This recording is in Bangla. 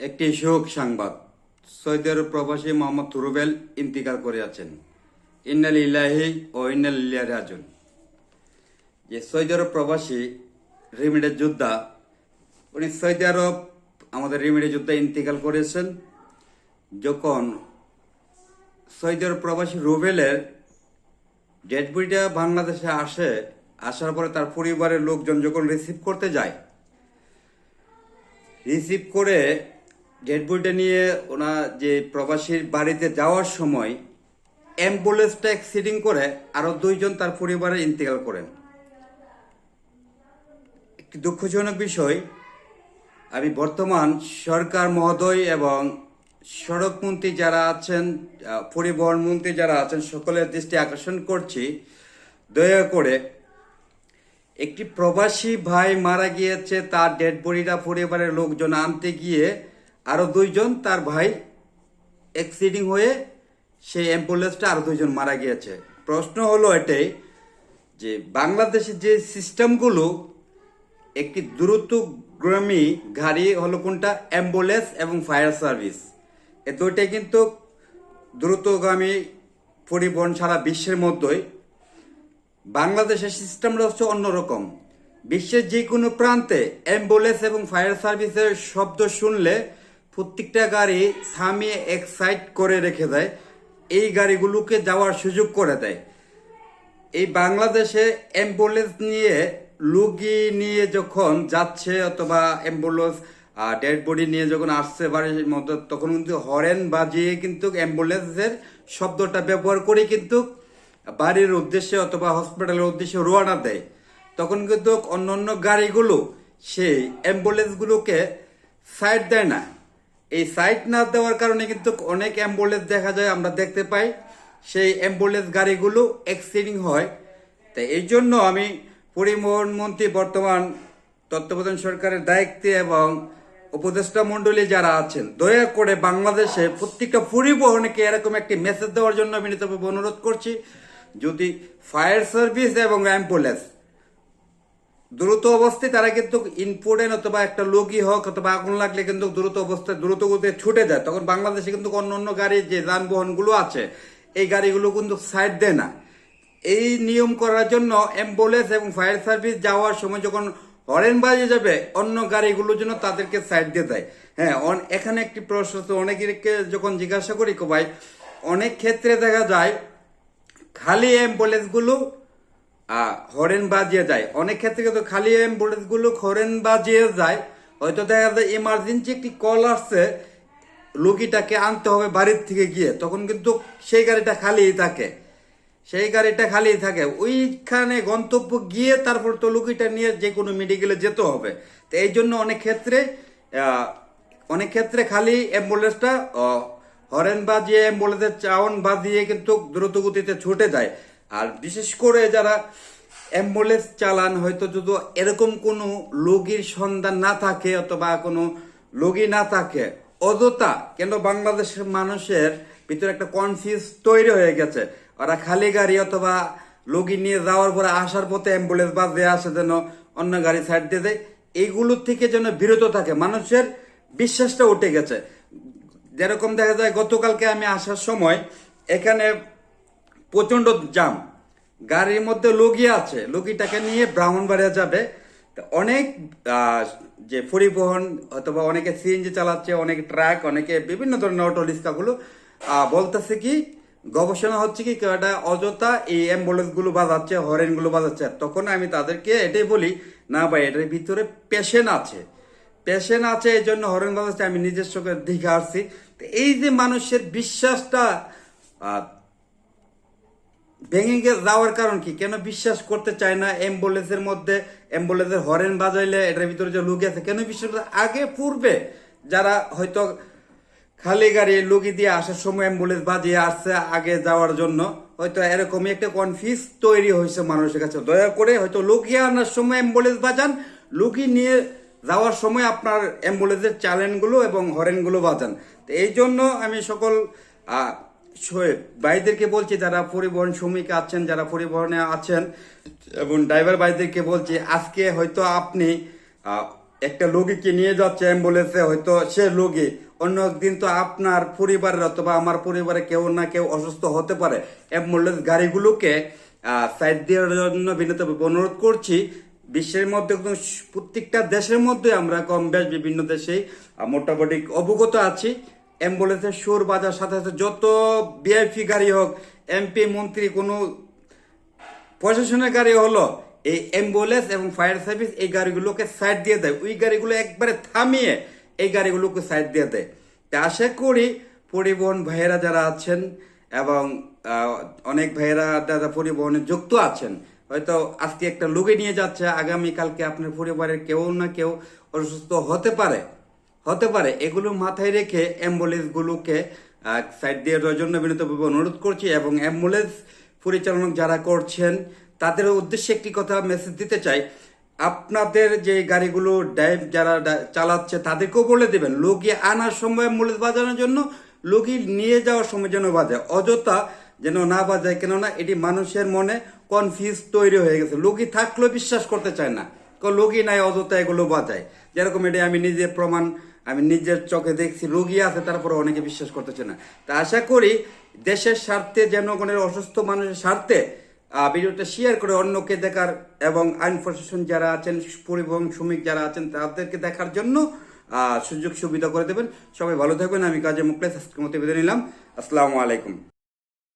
একটি শোক সংবাদ। সৌদি আরব প্রবাসী মোহাম্মদ রুবেল ইন্তিকাল করে আছেন ইন্নাল ইলাহি ও ইন্নাল ইল্লাহি রাজুন যে সৌদি আরব প্রবাসী রিমিডের যোদ্ধা, উনি সৌদি আরব আমাদের রিমিডের যোদ্ধা ইন্তিকাল করেছেন যখন সৌদি আরব প্রবাসী রুবেলের ডেড বডিটা বাংলাদেশে আসে, আসার পরে তার পরিবারের লোকজন যখন রিসিভ করতে যায়, রিসিভ করে ডেড বডিটা নিয়ে ওনা যে প্রবাসীর বাড়িতে যাওয়ার সময় অ্যাম্বুলেন্সটা অ্যাক্সিডিং করে আরও দুইজন তার পরিবারে ইন্তেকাল করেন। একটি দুঃখজনক বিষয়, আমি বর্তমান সরকার মহোদয় এবং সড়ক মন্ত্রী যারা আছেন পরিবহন মন্ত্রী যারা আছেন, সকলের দৃষ্টি আকর্ষণ করছি। দয়া করে একটি প্রবাসী ভাই মারা গিয়েছে, তার ডেড বডিটা পরিবারের লোকজন আনতে গিয়ে আরও দুইজন তার ভাই অ্যাক্সিডিং হয়ে সেই অ্যাম্বুলেন্সটা আরও দুইজন মারা গিয়েছে। প্রশ্ন হলো এটাই যে বাংলাদেশের যে সিস্টেমগুলো একটি দ্রুতগ্রামী গাড়ি হলো কোনটা? অ্যাম্বুলেন্স এবং ফায়ার সার্ভিস এ দুইটাই কিন্তু দ্রুতগামী পরিবহন সারা বিশ্বের মধ্যেই। বাংলাদেশের সিস্টেমটা হচ্ছে অন্যরকম। বিশ্বের যে কোনো প্রান্তে অ্যাম্বুলেন্স এবং ফায়ার সার্ভিসের শব্দ শুনলে প্রত্যেকটা গাড়ি থামিয়ে এক্সাইট করে রেখে দেয়। এই গাড়িগুলোকে যাওয়ার সুযোগ করে দেয়। এই বাংলাদেশে অ্যাম্বুলেন্স নিয়ে লুগি নিয়ে যখন যাচ্ছে অথবা অ্যাম্বুলেন্স ডেড বডি নিয়ে যখন আসছে বাড়ির মধ্যে, তখন কিন্তু হরেন বাজিয়ে কিন্তু অ্যাম্বুলেন্সের শব্দটা ব্যবহার করে কিন্তু বাড়ির উদ্দেশ্যে অথবা হসপিটালের উদ্দেশ্যে রোয়ানা দেয়। তখন কিন্তু অন্য অন্য গাড়িগুলো সেই অ্যাম্বুলেন্সগুলোকে সাইড দেয় না। এই সাইট না দেওয়ার কারণে কিন্তু অনেক অ্যাম্বুলেন্স দেখা যায়, আমরা দেখতে পাই। সেই অ্যাম্বুলেন্স গাড়িগুলো অ্যাক্সিডিং হয়। তাই এই জন্য আমি পরিবহন মন্ত্রী, বর্তমান তত্ত্বাবধান সরকারের দায়িত্বে এবং উপদেষ্টা মণ্ডলী যারা আছেন, দয়া করে বাংলাদেশে প্রত্যেকটা পরিবহনকে এরকম একটি মেসেজ দেওয়ার জন্য বিনীতভাবে অনুরোধ করছি। যদি ফায়ার সার্ভিস এবং অ্যাম্বুলেন্স দ্রুত অবস্থায় তারা কিন্তু ইম্পর্টেন্ট অথবা একটা লোকই হোক অথবা আগুন লাগলে কিন্তু দ্রুত অবস্থায় দ্রুত গতিতে ছুটে যায়। তখন বাংলাদেশে কিন্তু অন্য অন্য গাড়ি যে যানবাহনগুলো আছে, এই গাড়িগুলো কিন্তু সাইড দেয় না। এই নিয়ম করার জন্য অ্যাম্বুলেন্স এবং ফায়ার সার্ভিস যাওয়ার সময় যখন হরেন বাজে যাবে, অন্য গাড়িগুলোর জন্য তাদেরকে সাইড দিয়ে দেয়। হ্যাঁ এখানে একটি প্রশ্ন অনেকেরকে যখন জিজ্ঞাসা করি ভাই, অনেক ক্ষেত্রে দেখা যায়, খালি অ্যাম্বুলেন্সগুলো হরেন বাজিয়ে যায়। অনেক ক্ষেত্রে কিন্তু খালি অ্যাম্বুলেন্সগুলো হরেন বাজিয়ে যায়। হয়তো দেখা যায় ইমার্জেন্সি একটি কল আসছে, রুগীটাকে আনতে হবে বাড়ির থেকে গিয়ে। তখন কিন্তু সেই গাড়িটা খালিই থাকে। সেই গাড়িটা খালি থাকে। ওইখানে গন্তব্য গিয়ে তারপর তো লুকিটা নিয়ে যে কোনো মেডিকেলে যেতে হবে। তো এই জন্য অনেক ক্ষেত্রে অনেক ক্ষেত্রে খালি অ্যাম্বুলেন্সটা হরেন বাজিয়ে অ্যাম্বুলেন্সের চাউন বাজিয়ে কিন্তু দ্রুতগতিতে ছুটে যায়। আর বিশেষ করে যারা অ্যাম্বুলেন্স চালান, হয়তো যদি এরকম কোনো রোগীর সন্ধান না থাকে অথবা কোনো রোগী না থাকে, অযথা কেন বাংলাদেশের মানুষের ভিতরে একটা কনফিউজ তৈরি হয়ে গেছে? ওরা খালি গাড়ি অথবা রোগী নিয়ে যাওয়ার পরে আসার পথে অ্যাম্বুলেন্স বাস দিয়ে আসে যেন অন্য গাড়ি সাইড দিয়ে দেয়। এইগুলোর থেকে যেন বিরত থাকে। মানুষের বিশ্বাসটা উঠে গেছে। যেরকম দেখা যায়, গতকালকে আমি আসার সময় এখানে প্রচণ্ড জাম। গাড়ির মধ্যে লগি আছে। লগিটাকে নিয়ে ব্রাহ্মণবাড়িয়া যাবে। অনেক যে পরিবহন অথবা অনেকে সিএনজি চালাচ্ছে, অনেক ট্রাক, অনেকে বিভিন্ন ধরনের অটো, রিক্সাগুলো বলতেছে কি, গবেষণা হচ্ছে কি একটা অযথা এই অ্যাম্বুলেন্সগুলো বাজাচ্ছে হরেনগুলো বাজাচ্ছে তখন আমি তাদেরকে এটাই বলি, না ভাই, এটার ভিতরে পেশেন্ট আছে। পেশেন্ট আছে এই জন্য হরেন বাজাচ্ছে, আমি নিজের চোখে দেখে আসছি। তো এই যে মানুষের বিশ্বাসটা ভেঙে যাওয়ার কারণ কি? কেন বিশ্বাস করতে চায় না অ্যাম্বুলেন্সের মধ্যে? অ্যাম্বুলেন্সের হরেন বাজাইলে এটার ভিতরে যে লোক আছে, কেন বিশ্বাস? আগে, পূর্বে যারা হয়তো খালি গাড়ি লুগি দিয়ে আসার সময় অ্যাম্বুলেন্স বাজিয়ে আসছে আগে যাওয়ার জন্য, হয়তো এরকমই একটা কনফিউজ তৈরি হয়েছে মানুষের কাছে। দয়া করে হয়তো লুকিয়ে আনার সময় অ্যাম্বুলেন্স বাজান লুকি নিয়ে যাওয়ার সময় আপনার অ্যাম্বুলেন্সের চ্যালেনগুলো এবং হরেনগুলো বাজান। তো এই জন্য আমি সকল শোয়েব ভাইদেরকে বলছি যারা পরিবহন শ্রমিক আছেন, যারা পরিবহনে আছেন, এবং ড্রাইভার ভাইদেরকে বলছি, আজকে হয়তো আপনি একটা রোগীকে নিয়ে যাচ্ছে অ্যাম্বুলেন্সে, হয়তো সে রোগী অন্য একদিন তো আপনার পরিবারের অথবা আমার পরিবারে কেউ না কেউ অসুস্থ হতে পারে। অ্যাম্বুলেন্স গাড়িগুলোকে সাইড দেওয়ার জন্য বিনীতভাবে অনুরোধ করছি। বিশ্বের মধ্যে একদম প্রত্যেকটা দেশের মধ্যে আমরা কম বেশ বিভিন্ন দেশেই মোটামুটি অবগত আছি। অ্যাম্বুলেন্সের সুর বাজার সাথে সাথে যত ভিআইপি গাড়ি হোক, এমপি, মন্ত্রী, কোনো প্রশাসনের গাড়ি হলো, এই অ্যাম্বুলেন্স এবং ফায়ার সার্ভিস এই গাড়িগুলোকে সাইড দিয়ে দেয়। ওই গাড়িগুলো একবারে থামিয়ে এই গাড়িগুলোকে সাইড দিয়ে দেয়। তা আশা করি পরিবহন ভাইয়েরা যারা আছেন এবং অনেক ভাইয়েরা যারা পরিবহনে যুক্ত আছেন, হয়তো আজকে একটা লোকে নিয়ে যাচ্ছে, আগামীকালকে আপনার পরিবারের কেউ না কেউ অসুস্থ হতে পারে। হতে পারে। এগুলো মাথায় রেখে অ্যাম্বুলেন্সগুলোকে সাইড দিয়ে দেওয়ার জন্য বিনীতভাবে অনুরোধ করছি এবং অ্যাম্বুলেন্স পরিচালনা যারা করছেন, তাদের উদ্দেশ্যে একটি কথা মেসেজ দিতে চাই। আপনাদের যে গাড়িগুলো ড্রাইভ যারা চালাচ্ছে, তাদেরকেও বলে দেবেন লোকি আনার সময় অ্যাম্বুলেন্স বাজানোর জন্য লোকি নিয়ে যাওয়ার সময় যেন বাজায় অযথা যেন না বাজায়, কেননা এটি মানুষের মনে কনফিউজ তৈরি হয়ে গেছে। লোকি থাকলেও বিশ্বাস করতে চায় না। লোকই নাই, অযথা এগুলো বাজায়। যেরকম এটি আমি নিজে প্রমাণ আমি নিজের চোখে দেখছি, রোগী আছে, তারপরে অনেকে বিশ্বাস করতেছে না। তা আশা করি দেশের স্বার্থে, জনগণের অসুস্থ মানুষের স্বার্থে ভিডিওটা শেয়ার করে অন্যকে দেখার এবং আইন প্রশাসন যারা আছেন, পরিবহন শ্রমিক যারা আছেন, তাদেরকে দেখার জন্য সুযোগ সুবিধা করে দেবেন। সবাই ভালো থাকবেন। আমি কাজে মুখলে আজকের মতো নিলাম। আসসালামু আলাইকুম।